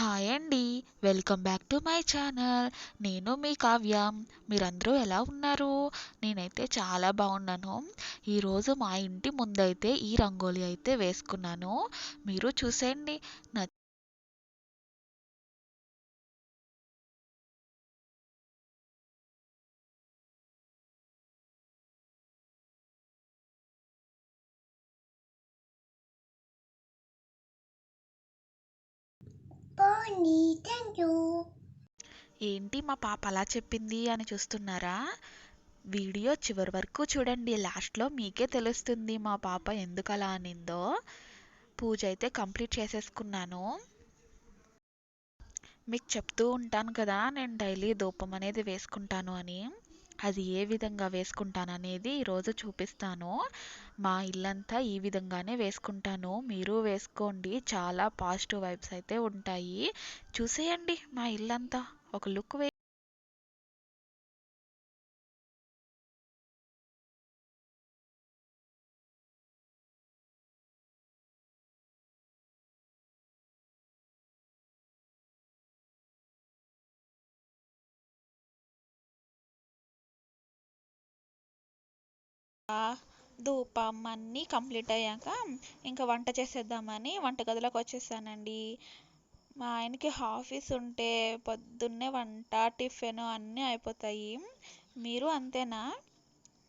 Hi అండి. Welcome back to my channel. నేను మీ కావ్య. మీరందరూ ఎలా ఉన్నారు? నేనైతే చాలా బాగున్నాను. ఈరోజు మా ఇంటి ముందైతే ఈ రంగోలి అయితే వేసుకున్నాను. మీరు చూసేయండి. థ్యాంక్ యూ ఏంటి మా పాప అలా చెప్పింది అని చూస్తున్నారా? వీడియో చివరి వరకు చూడండి. లాస్ట్లో మీకే తెలుస్తుంది మా పాప ఎందుకు అలా అనిందో. పూజ అయితే కంప్లీట్ చేసేసుకున్నాను. మీకు చెప్తూ ఉంటాను కదా నేను డైలీ ధూపం అనేది వేసుకుంటాను అని. అది ఏ విధంగా వేసుకుంటాను అనేది ఈరోజు చూపిస్తాను. మా ఇల్లంతా ఈ విధంగానే వేసుకుంటాను. మీరు వేసుకోండి. చాలా పాజిటివ్ వైబ్స్ అయితే ఉంటాయి. చూసేయండి మా ఇల్లంతా. ఒక లుక్ ధూపం అన్నీ కంప్లీట్ అయ్యాక ఇంకా వంట చేసేద్దామని వంటగదిలోకి వచ్చేసానండి. మా ఆయనకి ఆఫీస్ ఉంటే పొద్దున్నే వంట టిఫిన్ అన్నీ అయిపోతాయి. మీరు అంతేనా?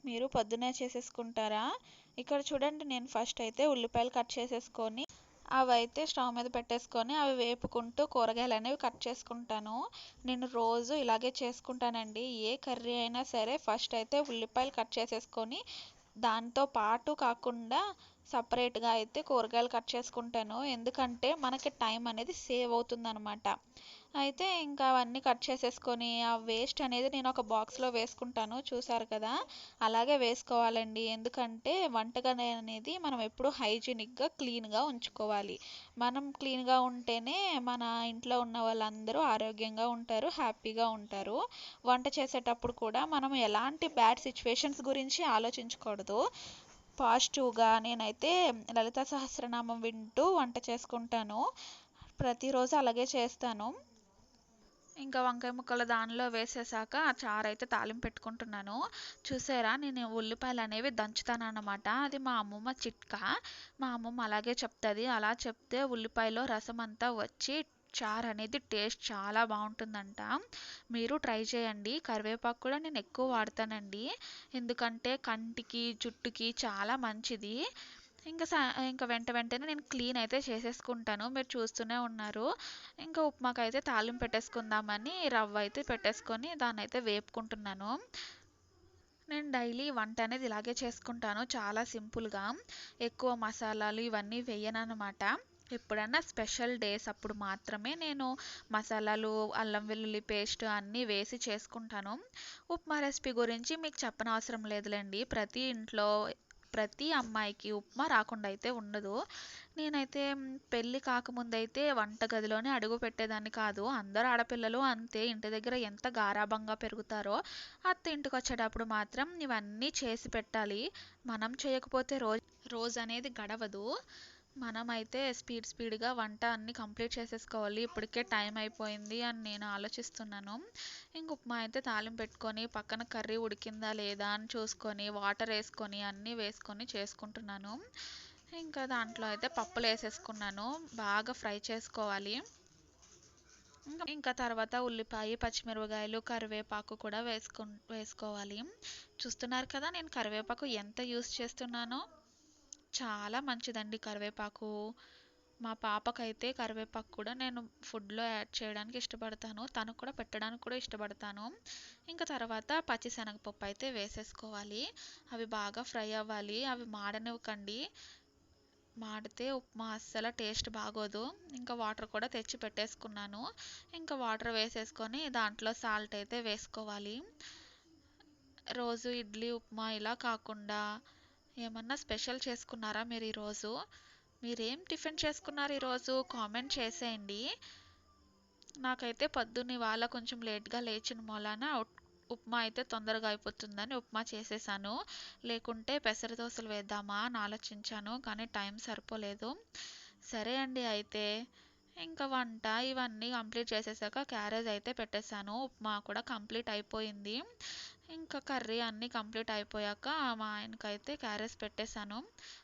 మీరు పొద్దున్నే చేసేసుకుంటారా? ఇక్కడ చూడండి నేను ఫస్ట్ అయితే ఉల్లిపాయలు కట్ చేసేసుకొని అవి అయితే స్టవ్ మీద పెట్టేసుకొని అవి వేపుకుంటూ కూరగాయలు అనేవి కట్ చేసుకుంటాను. నేను రోజు ఇలాగే చేసుకుంటానండి. ఏ కర్రీ అయినా సరే ఫస్ట్ అయితే ఉల్లిపాయలు కట్ చేసేసుకొని దాంతో పాటు కాకుండా సపరేట్గా అయితే కూరగాయలు కట్ చేసుకుంటాను. ఎందుకంటే మనకి టైం అనేది సేవ్ అవుతుందనమాట అయితే ఇంకా అవన్నీ కట్ చేసేసుకొని ఆ వేస్ట్ అనేది నేను ఒక బాక్స్లో వేసుకుంటాను. చూసారు కదా? అలాగే వేసుకోవాలండి. ఎందుకంటే వంటగది అనేది మనం ఎప్పుడు హైజీనిక్గా క్లీన్గా ఉంచుకోవాలి. మనం క్లీన్గా ఉంటేనే మన ఇంట్లో ఉన్న వాళ్ళందరూ ఆరోగ్యంగా ఉంటారు హ్యాపీగా ఉంటారు. వంట చేసేటప్పుడు కూడా మనం ఎలాంటి బ్యాడ్ సిచ్యువేషన్స్ గురించి ఆలోచించకూడదు. పాజిటివ్గా నేనైతే లలిత సహస్రనామం వింటూ వంట చేసుకుంటాను. ప్రతిరోజు అలాగే చేస్తాను. ఇంకా వంకాయ ముక్కలు దానిలో వేసేసాక ఆ చారు అయితే తాలింపు పెట్టుకుంటున్నాను. చూసారా? నేను ఉల్లిపాయలు అనేవి దంచుతాను అన్నమాట. అది మా అమ్మమ్మ చిట్కా. మా అమ్మమ్మ అలాగే చెప్తుంది. అలా చెప్తే ఉల్లిపాయలో రసం అంతా వచ్చి చారు అనేది టేస్ట్ చాలా బాగుంటుందంట. మీరు ట్రై చేయండి. కరివేపాకు కూడా నేను ఎక్కువ వాడతానండి. ఎందుకంటే కంటికి జుట్టుకి చాలా మంచిది. ఇంకా సా ఇంకా వెంట వెంటనే నేను క్లీన్ అయితే చేసేసుకుంటాను. మీరు చూస్తూనే ఉన్నారు. ఇంకా ఉప్మాకి అయితే తాలింపు పెట్టేసుకుందామని రవ్వ అయితే పెట్టేసుకొని దాన్ని అయితే వేపుకుంటున్నాను. నేను డైలీ వంట అనేది ఇలాగే చేసుకుంటాను. చాలా సింపుల్గా. ఎక్కువ మసాలాలు ఇవన్నీ వేయనన్నమాట. ఎప్పుడన్నా స్పెషల్ డేస్ అప్పుడు మాత్రమే నేను మసాలాలు అల్లం వెల్లుల్లి పేస్ట్ అన్నీ వేసి చేసుకుంటాను. ఉప్మా రెసిపీ గురించి మీకు చెప్పనవసరం లేదులేండి. ప్రతి ఇంట్లో ప్రతి అమ్మాయికి ఉప్మా రాకుండా అయితే ఉండదు. నేనైతే పెళ్ళి కాకముందైతే వంటగదిలోనే అడుగు పెట్టేదాన్ని కాదు. అందరు ఆడపిల్లలు అంతే. ఇంటి దగ్గర ఎంత గారాభంగా పెరుగుతారో అత్త ఇంటికి వచ్చేటప్పుడు మాత్రం ఇవన్నీ చేసి పెట్టాలి. మనం చేయకపోతే రోజు రోజు అనేది గడవదు. మనమైతే స్పీడ్ స్పీడ్గా వంట అన్నీ కంప్లీట్ చేసేసుకోవాలి. ఇప్పటికే టైం అయిపోయింది అని నేను ఆలోచిస్తున్నాను. ఇంక ఉప్మా అయితే తాలింపు పెట్టుకొని పక్కన కర్రీ ఉడికిందా లేదా అని చూసుకొని వాటర్ వేసుకొని అన్నీ వేసుకొని చేసుకుంటున్నాను. ఇంకా దాంట్లో అయితే పప్పులు వేసేసుకున్నాను. బాగా ఫ్రై చేసుకోవాలి. ఇంకా తర్వాత ఉల్లిపాయ పచ్చిమిరపకాయలు కరివేపాకు కూడా వేసుకు వేసుకోవాలి. చూస్తున్నారు కదా నేను కరివేపాకు ఎంత యూస్ చేస్తున్నానో. చాలా మంచిదండి కరివేపాకు. మా పాపకైతే కరివేపాకు కూడా నేను ఫుడ్లో యాడ్ చేయడానికి ఇష్టపడతాను. తనకు కూడా పెట్టడానికి కూడా ఇష్టపడతాను. ఇంకా తర్వాత పచ్చిశనగపప్పు అయితే వేసేసుకోవాలి. అవి బాగా ఫ్రై అవ్వాలి. అవి మాడనివ్వకండి. మాడితే ఉప్మా అస్సలు టేస్ట్ బాగోదు. ఇంకా వాటర్ కూడా తెచ్చి పెట్టేసుకున్నాను. ఇంకా వాటర్ వేసేసుకొని దాంట్లో సాల్ట్ అయితే వేసుకోవాలి. రోజు ఇడ్లీ ఉప్మా ఇలా కాకుండా ఏమన్నా స్పెషల్ చేసుకున్నారా మీరు ఈరోజు? మీరేం టిఫిన్ చేసుకున్నారు ఈరోజు? కామెంట్ చేసేయండి. నాకైతే పొద్దున్న ఇవాళ కొంచెం లేట్గా లేచిన మూలాన ఉప్మా అయితే తొందరగా అయిపోతుందని ఉప్మా చేసేసాను. లేకుంటే పెసర దోశలు వేద్దామా అని ఆలోచించాను కానీ టైం సరిపోలేదు. సరే అండి అయితే. ఇంకా వంట ఇవన్నీ కంప్లీట్ చేసేసాక క్యారేజ్ అయితే పెట్టేశాను. ఉప్మా కూడా కంప్లీట్ అయిపోయింది. ఇంకా కర్రీ అన్నీ కంప్లీట్ అయిపోయాక మా ఆయనకైతే క్యారేజ్ పెట్టేశాను.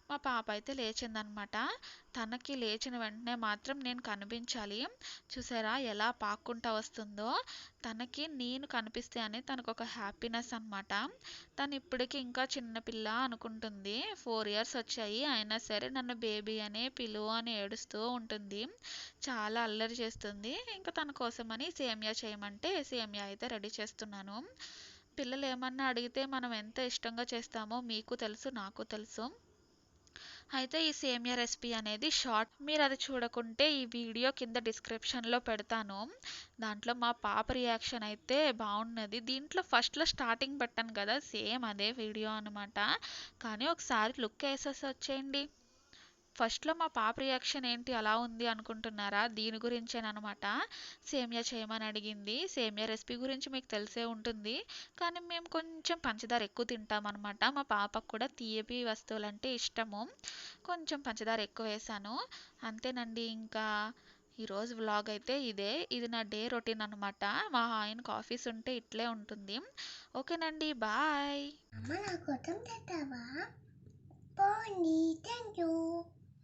మా పాప అయితే లేచిందనమాట. తనకి లేచిన వెంటనే మాత్రం నేను కనిపించాలి. చూసారా ఎలా పాక్కుంటా వస్తుందో? తనకి నేను కనిపిస్తే అని తనకు ఒక హ్యాపీనెస్ అనమాట. తను ఇప్పటికీ ఇంకా చిన్నపిల్ల అనుకుంటుంది. ఫోర్ ఇయర్స్ వచ్చాయి. అయినా సరే నన్ను బేబీ అనే పిలువు అని ఏడుస్తూ ఉంటుంది. చాలా అల్లరి చేస్తుంది. ఇంకా తన కోసమని సేమియా చేయమంటే సేమియా అయితే రెడీ చేస్తున్నాను. పిల్లలు ఏమన్నా అడిగితే మనం ఎంత ఇష్టంగా చేస్తామో మీకు తెలుసు నాకు తెలుసు. అయితే ఈ సేమియా రెసిపీ అనేది షార్ట్. మీరు అది చూడకుంటే ఈ వీడియో కింద డిస్క్రిప్షన్లో పెడతాను. దాంట్లో మా పాప రియాక్షన్ అయితే బాగున్నది. దీంట్లో ఫస్ట్లో స్టార్టింగ్ పెట్టాను కదా సేమ్ అదే వీడియో అనమాట కానీ ఒకసారి లుక్ వేసేసి వచ్చేయండి. ఫస్ట్లో మా పాప రియాక్షన్ ఏంటి అలా ఉంది అనుకుంటున్నారా? దీని గురించేనమాట సేమియా చేయమని అడిగింది. సేమియా రెసిపీ గురించి మీకు తెలిసే ఉంటుంది. కానీ మేము కొంచెం పంచదార ఎక్కువ తింటాం అనమాట మా పాపకు కూడా తీయపి వస్తువులు అంటే ఇష్టము. కొంచెం పంచదార ఎక్కువ వేసాను అంతేనండి ఇంకా. ఈరోజు వ్లాగ్ అయితే ఇదే. ఇది నా డే రొటీన్ అనమాట మా ఆయనకు ఆఫీస్ ఉంటే ఇట్లే ఉంటుంది. ఓకేనండి బాయ్. అమ్మ పోనీ థ్యాంక్ యూ